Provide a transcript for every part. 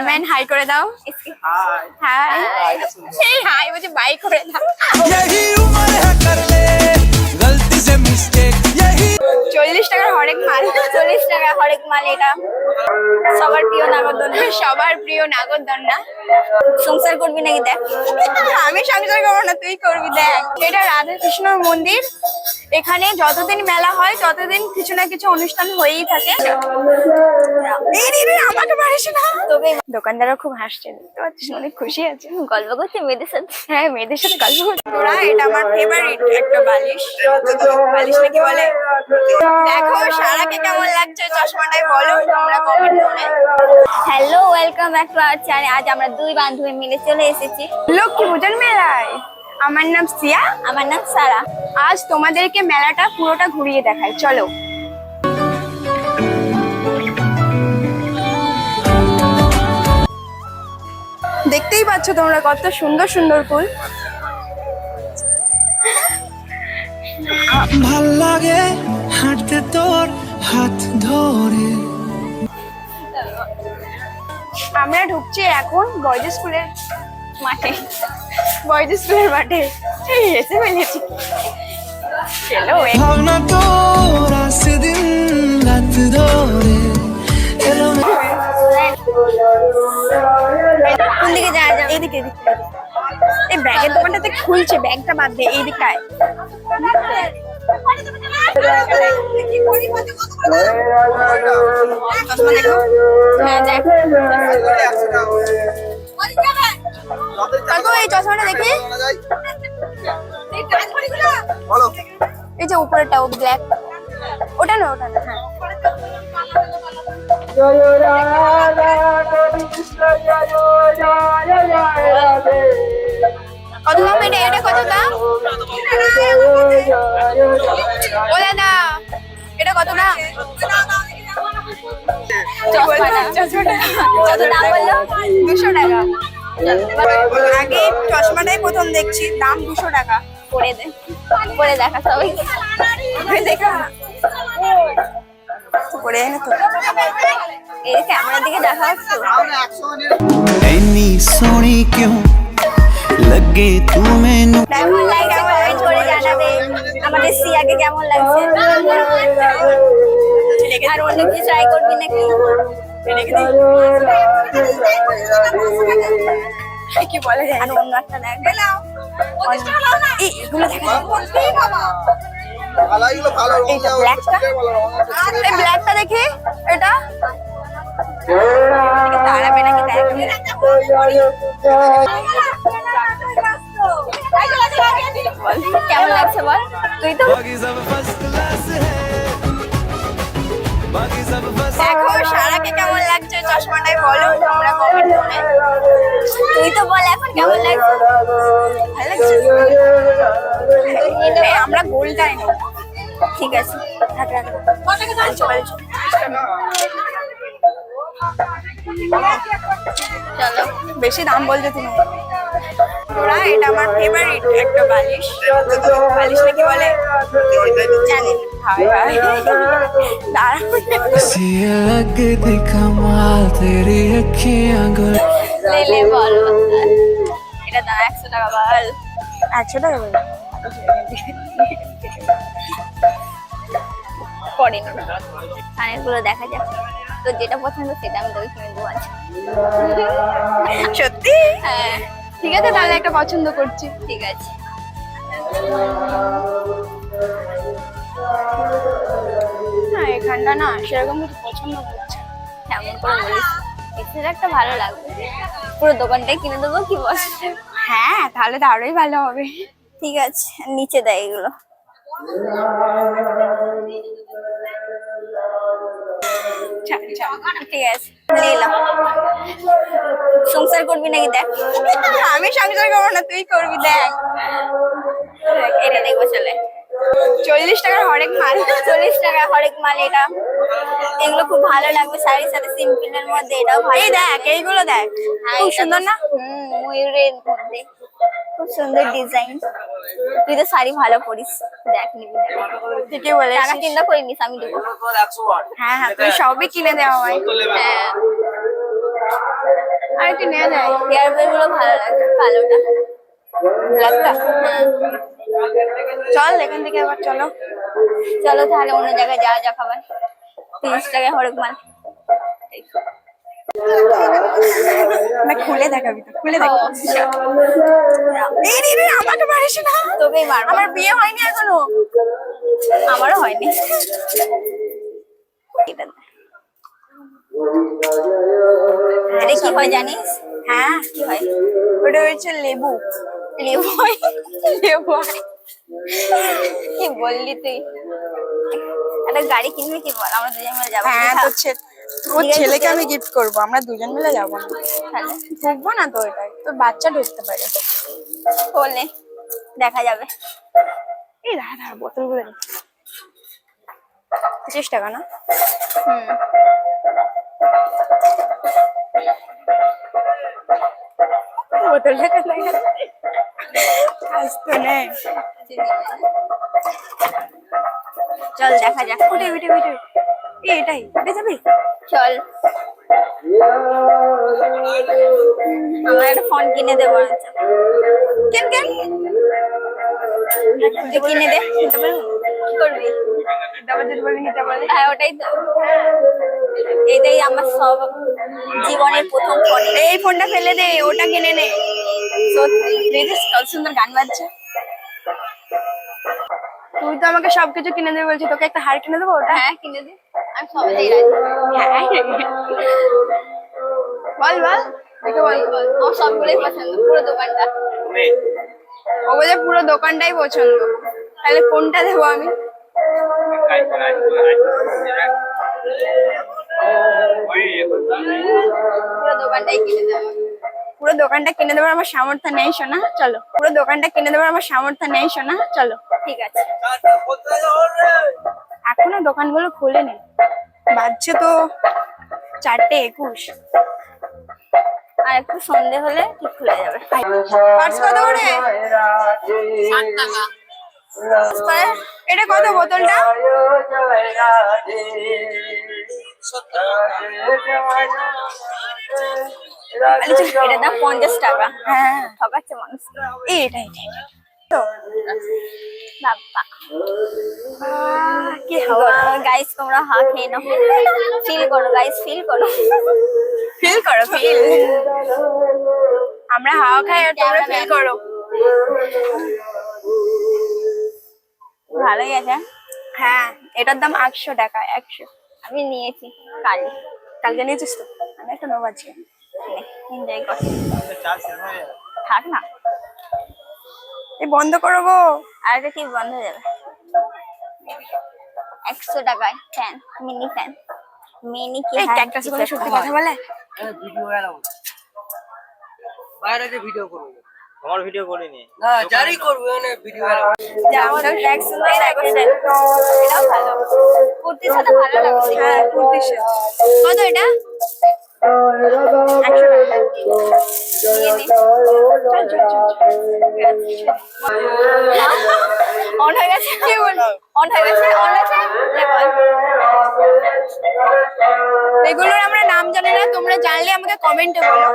Cameraman high করে দাও high সেই হাই বলছে বাই করে দাও চল্লিশ টাকার হরেক মাল চল্লিশ টাকা হরেক মাল এটা। সবার প্রিয় নাগরদন্ডা সবার প্রিয় নাগরদন্ডা সংসার করবি নাকি দেখ? আমি সংসার করব না তুই করবি দেখ। এটা রাধা কৃষ্ণর মন্দির। এখানে যতদিন মেলা হয় ততদিন কিছু না কিছু অনুষ্ঠান হয়েই থাকে। আমাকে না। দোকানদারও খুব হাসছে দেখতে পাচ্ছিস অনেক খুশি আছে। গল্প করছে মেয়েদের সাথে। হ্যাঁ মেয়েদের সাথে গল্প করছে। এটা আমার ফেভারিট একটা বালিশ। বালিশ নাকি বলে? দেখো সারাকে কেমন লাগছে? চশমাটাই বলো তোমরা কমেন্ট করে। Hello welcome back to our channel আজ আমরা দুই বান্ধবী মিলে চলে এসেছি। লক্ষ্মী পূজন মেলায়। আমার নাম সিয়া। আমার নাম সারা। আজ তোমাদেরকে মেলাটা পুরোটা ঘুরিয়ে দেখাই। চলো। দেখতেই পাচ্ছ তোমরা কত সুন্দর সুন্দর ফুল। ভালো লাগে হাঁটতে তোর হাত ধরে। আমরা ঢুকছি এখন বয়েজ স্কুলের মাঠে। বয়েজ স্কুলের মাঠে। এসে ফেলেছি। চলো ভাবনা তোর আসে দিন রাত ধরে। কোন দিকে যাওয়া যাবে? এদিকে এদিকে। এই ব্যাগের দোকানটাতে খুলছে ব্যাগটা বাদ দে এই দিকটায়। এই চশমাটা দেখি। এই যে উপরেরটা ও ব্ল্যাক ওটা না ওটা না হ্যাঁ। কত দাম এটা কত দাম ও দাদা এটা কত দাম কত দুশো টাকা আগে চশমাটাই প্রথম দেখছি দাম দুশো টাকা পরে দে পরে দেখা সবাই আমি কষ্ট করে জানো তো এই ক্যামেরার দিকে দেখা যাচ্ছে লাগে তু মেনু? দেখো লাইক কমেন্ট করে জানাবে কেমন লাগছে আর অন্য কিছু ট্রাই করবি নাকি কি বলে আর অন্য একটা দেখ এগুলো দেখা এইটা ব্ল্যাকটা এই ব্ল্যাকটা দেখি এটা? দাঁড়াবে নাকি কেমন লাগছে বল? তুই তো দেখো সারাকে কেমন লাগছে চশমাটাই বলো তোমরা কমেন্ট করে। তো বল এখন কেমন লাগছে। ভালো লাগছে? এই, আমরা গোলটাই নেব ঠিক আছে থাক রাখ পালছো, পালছো। চলো বেশি দাম বলছো তুমি তোরা এটা আমার ফেভারিট একটা বালিশ বালিশ নাকি বলে জানি না। হায় হায় দাঁড়াও सी लगती कमाल तेरी अखियां गुल লেলে বল এটা দাম একশো টাকা বল একশো টাকা বলে পরে দেখা যাক। তো যেটা পছন্দ সেটা আমি তোকে কিনে দেবো আজ। সত্যি? হ্যাঁ। ঠিক আছে তাহলে একটা পছন্দ করছি। ঠিক আছে। না এখানটা না সেরকম কিছু পছন্দ করছে কেমন করে বলিস একটা ভালো লাগবে। পুরো দোকানটাই কিনে দেবো কি বস হ্যাঁ তাহলে তো আরোই ভালো হবে। ঠিক আছে নিচে দেয় এগুলো। ঠিক আছে সংসার করবি নাকি দেখ? আমি সংসার করব না, তুই করবি, দেখ। এটা দেখব চলে চল্লিশ টাকার হরেক মাল, চল্লিশ টাকা হরেক মাল এটা। এগুলো খুব ভালো লাগবে শাড়ির সাথে, সিম্পলের মধ্যে, এটাও ভালো। দেখ, এইগুলো দেখ, খুব সুন্দর না? হুম, ময়ূরের মধ্যে। খুব সুন্দর ডিজাইন তুই তো শাড়ি ভালো পরিস দেখ নিবি। ঠিকই বলে টাকা চিন্তা করিনিস আমি দেবো। হ্যাঁ হ্যাঁ তুই সবই কিনে দেওয়া হয়। হ্যাঁ। আর একটু নেওয়া যায় হেয়ার বেলগুলো ভালো লাগে কালোটা ব্ল্যাকটা হ্যাঁ। চল এখান থেকে আবার চলো। চলো তাহলে অন্য জায়গায় যাওয়া যাক আবার। তিরিশ টাকায় হরেক মাল না খুলে দেখাবি তো খুলে দেখ। এই রে রে আমাকে মারিস না। তোকেই মারবো। আমার বিয়ে হয়নি এখনও। আমারও হয়নি। দে। কি হয় জানিস? হ্যাঁ কি হয়? ওটা হচ্ছে লেবু। লেবু হয়? লেবু হয়। কি বললি তুই? একটা গাড়ি কিনবি কি বল? আমরা দুজন মিলে যাব। হ্যাঁ কোথাও? আছে, ছেলেকে আমি গিফট করব আমরা দুজন মিলে যাব না। তাহলে ঢুকবো না তো এটাই তোর বাচ্চা ঢুকতে পারে। বলে দেখা যাবে। এই দাঁড়া দাঁড়া বোতলগুলো। পঁচিশ টাকা না? হুম। বোতলটা কোথায় গেল? আসতো নে চল দেখা যাক। উঠে উঠে এই এটাই। উঠে যাবি? চল। আমার একটা ফোন কিনে দেবো আচ্ছা। কেন কেন? কিনে দে। কি করবি? হ্যাঁ ওটাই তো। এটাই আমার সব জীবনের প্রথম ফোন এই ফোনটা ফেলে দে ওটা কিনে নে। সত্যি দেখিস কত সুন্দর গান বাজছে। তুই তো আমাকে সবকিছু কিনে দেবে বলছিস তোকে একটা হার কিনে দেবো ওটা? হ্যাঁ কিনে দে। আমি সবাই রাজি। হ্যাঁ। বল বল। দেখে বল বল। আমার সবগুলোই পছন্দ পুরো দোকানটা। ও বলে পুরো দোকানটাই পছন্দ। তাহলে কোনটা দেবো আমি? পুরো দোকানটা কিনে দেবার আমার সামর্থ্য নেই শোনা চলো। পুরো দোকানটা কিনে দেবার আমার সামর্থ্য নেই শোনা চলো, ঠিক আছে। এখনও দোকানগুলো খোলেনি। বাজছে তো চারটে একুশ। আর একটু সন্ধে হলে ঠিক খুলে যাবে। কত করে? এটা কত বোতলটা? দাম পঞ্চাশ টাকা। হ্যাঁ গাইস তোমরা হা খেয়ে ফিল করো গাইস ফিল করো। ফিল করো আমরা হাওয়া খাই তোমরা ফিল করো। ভালোই আছে হ্যাঁ। এটার দাম আটশো টাকা, একশো। আমি নিয়েছি কাল। কালকে নিয়েছিস তো? আমি একটা নেব আজকে। এনজয় কর। থাক না। এই বন্ধ করো গো। আর একটা কি বন্ধ হয়ে যাবে? একশো টাকায় ফ্যান মিনি ফ্যান মিনি কি হ্যাঁ, ক্যাকটাস করতে সত্যি কথা বলে? ভিডিও এলাও বাইরে যে ভিডিও করব। আমার ভিডিও করিনি। না জারি করব মানে ভিডিও আমাদের ব্যাগ সুন্দর লাগছে এটা ভালো। কুর্তির সাথে ভালো লাগছে। হ্যাঁ কুর্তির সাথে। কত এটা? একশো টাকা। অন হয়ে গেছে কি অন হয়ে গেছে অন এগুলোর আমরা নাম জানি না তোমরা জানলে আমাকে কমেন্টে বলো।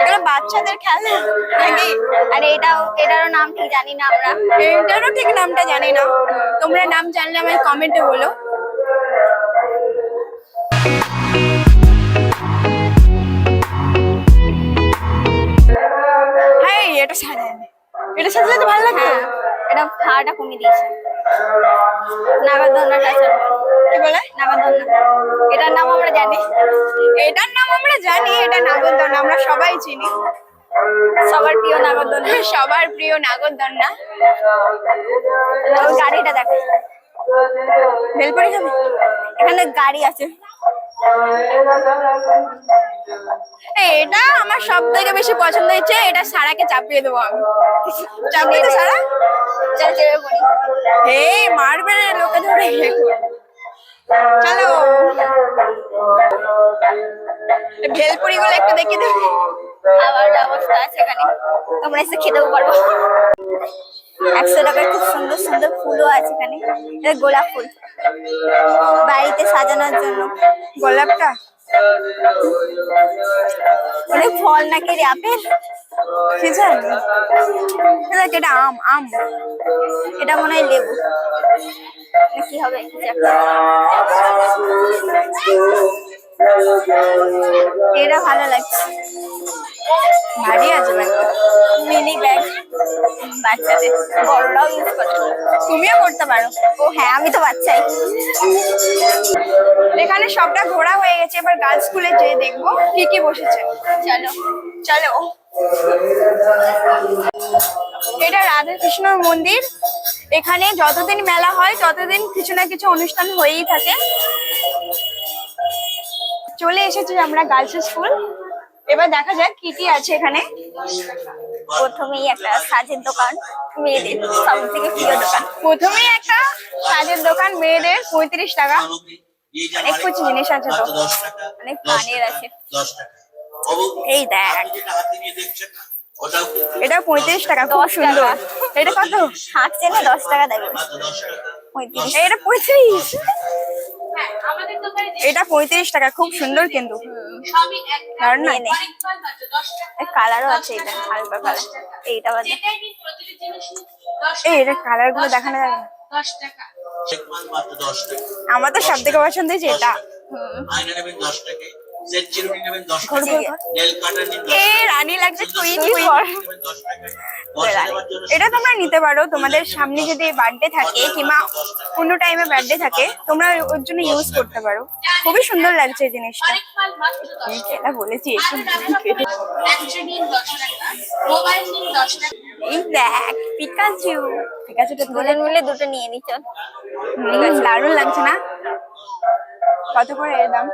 এগুলো বাচ্চাদের খেলা নাকি? আর এটাও এটারও নাম ঠিক জানি না আমরা। এটারও ঠিক নামটা জানি না। তোমরা নাম জানলে আমাকে কমেন্টে বলো। এটা সাজায় এটা সাজালে তো ভালো লাগবে হ্যাঁ এটা ভাড়াটা কমিয়ে দিয়েছে। নাগাদন্নাটা আছে কি বলে? নাগাদন্না এটার নাম আমরা জানি। এটার নাম আমরা জানি এটা নাগরদন্না আমরা সবাই চিনি। সবার প্রিয় নাগরদন্না সবার প্রিয় নাগরদন্না গাড়িটা দেখো। বেলপরি খাবি? এখানে গাড়ি আছে। এটা আমার সব থেকে বেশি পছন্দ হয়েছে, এটা সারাকে চাপিয়ে দেবো আমি। চাপিয়ে দে সারা। এই মারবে লোকে ধরে। চলো। ভেলপুরি গুলো একটু দেখিয়ে দেবে। খাবার ব্যবস্থা আছে এখানে। তোমরা এসে খেতেও পারব। একশো টাকার খুব সুন্দর সুন্দর ফুলও আছে এখানে। এটা গোলাপ ফুল। বাড়িতে সাজানোর জন্য। গোলাপটা? অনেক ফল নাকি রে আপেল? কি জানি? এটা আম? আম। এটা মনে হয় লেবু। কি হবে? এটা ভালো লাগছে। ভারী আছে ব্যাগটা মিনি ব্যাগ। তুমিও করতে পারো। ও হ্যাঁ আমি তো বাচ্চাই। এখানে সবটা ঘোরা হয়ে গেছে, এবার গার্লস স্কুলে যেয়ে দেখব কি কি বসেছে। চলো চলো। এটা রাধা কৃষ্ণর মন্দির। এখানে যতদিন মেলা হয়, ততদিন কিছু না কিছু অনুষ্ঠান হয়েই থাকে। চলে এসেছি আমরা গার্লস স্কুল এবার দেখা যাক কি কি আছে এখানে। প্রথমেই একটা সাজের দোকান মেয়েদের সব থেকে প্রিয় দোকান। প্রথমেই একটা কাজের দোকান মেয়েদের পঁয়ত্রিশ টাকা। অনেক কিছু জিনিস আছে তো। অনেক কানের আছে। এই দেখ। এটা পঁয়ত্রিশ টাকা খুব সুন্দর। এটা কত? হাত চেনে দশ টাকা দেবে? পঁয়ত্রিশ। এটা পঁয়ত্রিশ। এটা পঁয়ত্রিশ টাকা খুব সুন্দর কিন্তু। দারুণ? নেই কালারও আছে এটা হালকা কালার। এইটা বাদে। এই এটা কালারগুলো দেখানো যাবে না। আমার তো সব থেকে পছন্দ হয়েছে এটা এটা তোমরা নিতে পারো। তোমাদের সামনে যদি বার্থডে থাকে কিংবা অন্য টাইমে বার্থডে থাকে তোমরা ওর জন্য ইউজ করতে পারো। খুবই সুন্দর লাগছে এই জিনিসটা। এটা বলেছি এই দেখ পিকাচু পিকাচুটা তুলে দুজন মিলে দুটো নিয়ে নি চল। দারুণ লাগছে না? কত করে এর দাম?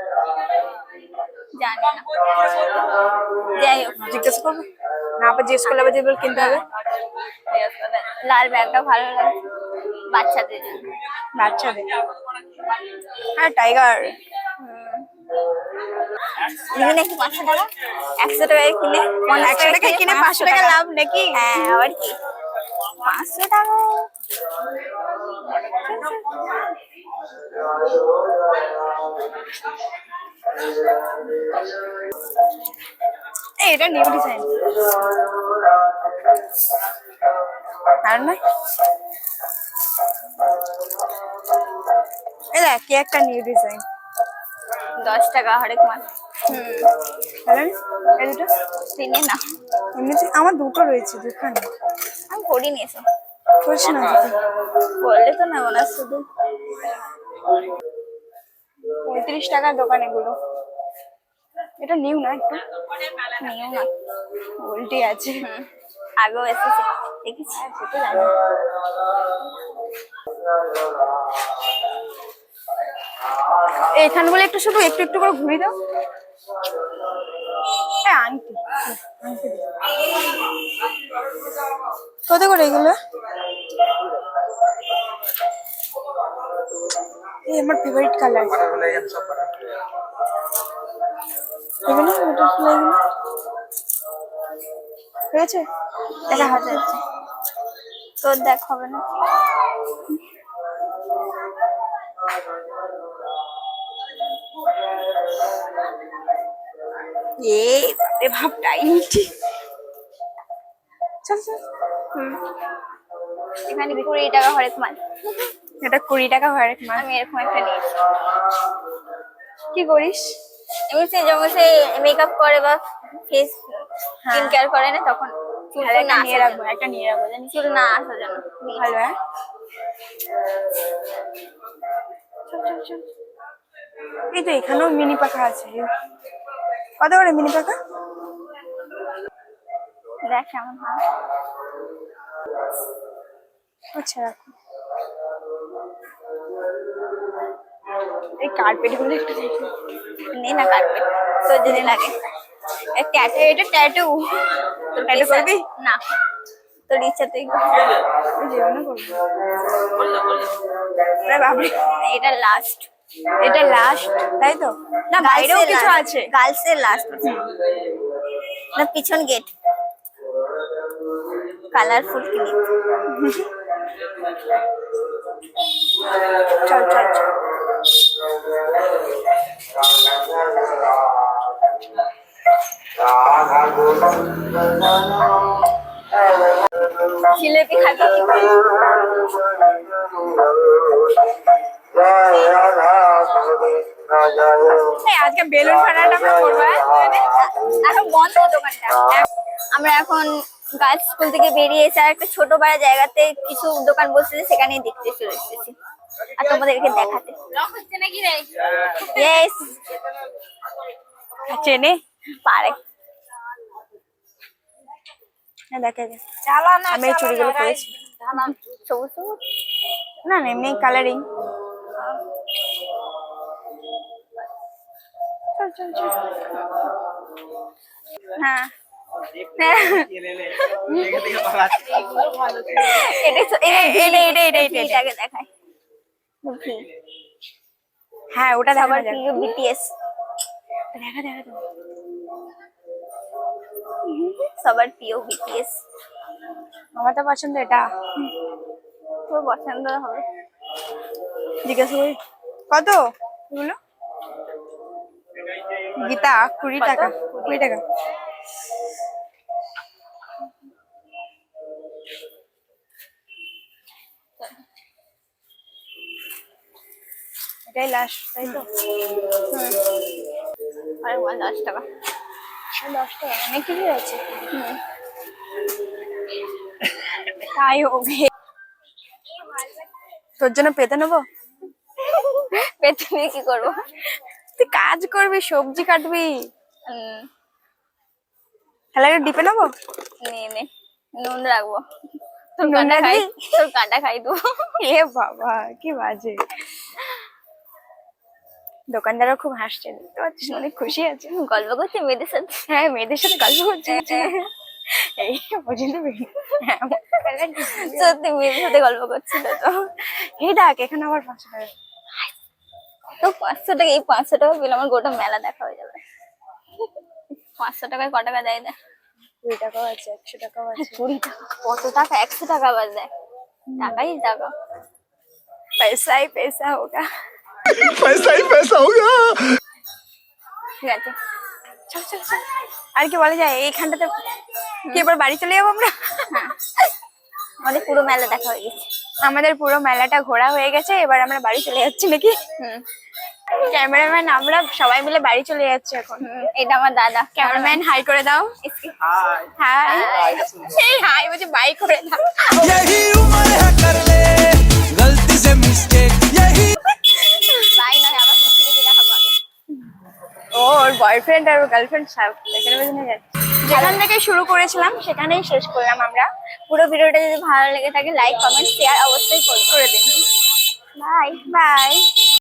জানি না। যাই হোক জিজ্ঞেস করব। না আবার জিজ্ঞেস করলে আবার যে কিনতে হবে। লাল ব্যাগটা ভালো লাগে বাচ্চাদের জন্য। বাচ্চাদের। হ্যাঁ টাইগার। নাকি পাঁচশো টাকা? একশো টাকায় কিনে একশো কিনে পাঁচশো টাকা। লাভ নাকি? হ্যাঁ আবার কি? পাঁচশো টাকা? এই এটা নিউ ডিজাইন আর না? এই দেখ কি একটা নিউ ডিজাইন দশ টাকা হরেক মাল। এই দুটো? কিনে না। এমনিতে আমার দুটো রয়েছে দুখানে। আমি করিনি এসব। করিস না করলে তো নেব না শুধু। পঁয়ত্রিশ টাকার দোকান এগুলো। এটা নিউ না একটু? নিও না। উল্টে আছে। আগেও এসেছে দেখেছি। সেটা জানি। এখানগুলো একটু শুধু একটু একটু করে ঘুরিয়ে দাও। হ্যাঁ আংটি। কত করে এগুলো? এই আমার ফেভারিট কালার এগুলো বাটারফ্লাই গুলো হয়েছে দেখা হাতে আছে। তোর দেখ, হবে না। এ বাপরে ভাব টাইট চল। চল এখানে কুড়ি টাকা হরেক মাল এটা কুড়ি টাকা হয় রে আমি এরকম একটা নিয়েছি। কি করিস? এমনি সে যেমন সে মেকআপ করে বা ফেস স্কিন কেয়ার করে না তখন চুল না নিয়ে রাখব একটা নিয়ে রাখব জানিস? চুল না আসার জন্য। ভালো হ্যাঁ? চল চল চল। এই তো এখানেও মিনি পাখা আছে। কত করে মিনি পাখা দেখ কেমন হয়। আচ্ছা রাখো। এই কার্পেটগুলো একটু দেখি। নে না কাটবে তোর যদি লাগে। ট্যাটু এটা ট্যাটু তোর tattoo ইচ্ছা- করবি? না। তোর ইচ্ছা তুই কর। জীবনে করব। আরে বাবরে এটা লাস্ট এটা লাস্ট তাই তো? না বাইরেও কিছু আছে। গার্লস এর লাস্ট না পিছন গেট কালারফুল ক্লিপ চল চল চল। জিলেপি খাবি আজকে বেলুন ফাটাটা আমরা করব হ্যাঁ? এখন বন্ধ দোকানটা। আমরা এখন গার্লস স্কুল থেকে বেরিয়ে এসে আর একটা ছোট পাড়া জায়গাতে কিছু দোকান বসেছে সেখানেই দেখতে চলে এসেছি। আর তোমাদেরকে দেখাতে। চেনে পারে। হ্যাঁ দেখা যায় আমি চুড়িগুলো পরেছি সবুজ না এমনি কালারিং হ্যাঁ হ্যাঁ। হ্যাঁ ওটা দেখা যাক বিটিএস দেখা দেখা। সবার প্রিয় বিটিএস আমার তো পছন্দ এটা তোর পছন্দ হবে জিজ্ঞাসা করি কত? এগুলো? গীতা কুড়ি টাকা কুড়ি টাকা। এটাই লাস্ট তাই তো? আরে ওয়ান দশ টাকা। দশ টাকা অনেক কিছু আছে। তাই হবে। তোর জন্য পেতে নেব? পেতে নিয়ে কি করব? তুই কাজ করবি সবজি কাটবি। একটু ডিপে নেব নে নুন রাখব। তোর কাটা খাই তোর কাটা খাই দেবো। এ বাবা কি বাজে। দোকানদারও খুব হাসছে দেখতে পাচ্ছিস অনেক খুশি আছে। গল্প করছি মেয়েদের সাথে? হ্যাঁ মেয়েদের সাথে গল্প করছে। এই পর্যন্ত হ্যাঁ। সত্যি মেয়েদের সাথে গল্প করছিল তো। এই দেখ এখানে আবার পাঁচশো টাকা তো পাঁচশো টাকা এই পাঁচশো টাকা পেলে আমার গোটা মেলা দেখা হয়ে যাবে। পাঁচশো টাকায় ক টাকা দেয় না? কুড়ি একশো হ্যাঁ, কুড়ি টাকা। কত টাকা? একশো টাকা টাকাই টাকা। পয়সা পয়সা ঠিক আছে। আর কি বলা যায়? এইখানটাতে কি এবার বাড়ি চলে যাব আমরা? হ্যাঁ। আমাদের পুরো মেলা দেখা হয়ে গেছে। আমাদের পুরো মেলাটা ঘোরা হয়ে গেছে এবার আমরা বাড়ি চলে যাচ্ছি নাকি? ক্যামেরাম্যান আমরা সবাই মিলে বাড়ি চলে যাচ্ছি এখন। এটা আমার দাদা। ক্যামেরাম্যান হাই করে দাও। হাই সেই বাই করে দাও। ওর বয়ফ্রেন্ড আর গার্লফ্রেন্ড সব বোঝানো যাচ্ছে। যেখান থেকে শুরু করেছিলাম, সেখানেই শেষ করলাম আমরা। পুরো ভিডিওটা যদি ভালো লেগে থাকে লাইক কমেন্ট শেয়ার অবশ্যই করে দিন। Bye bye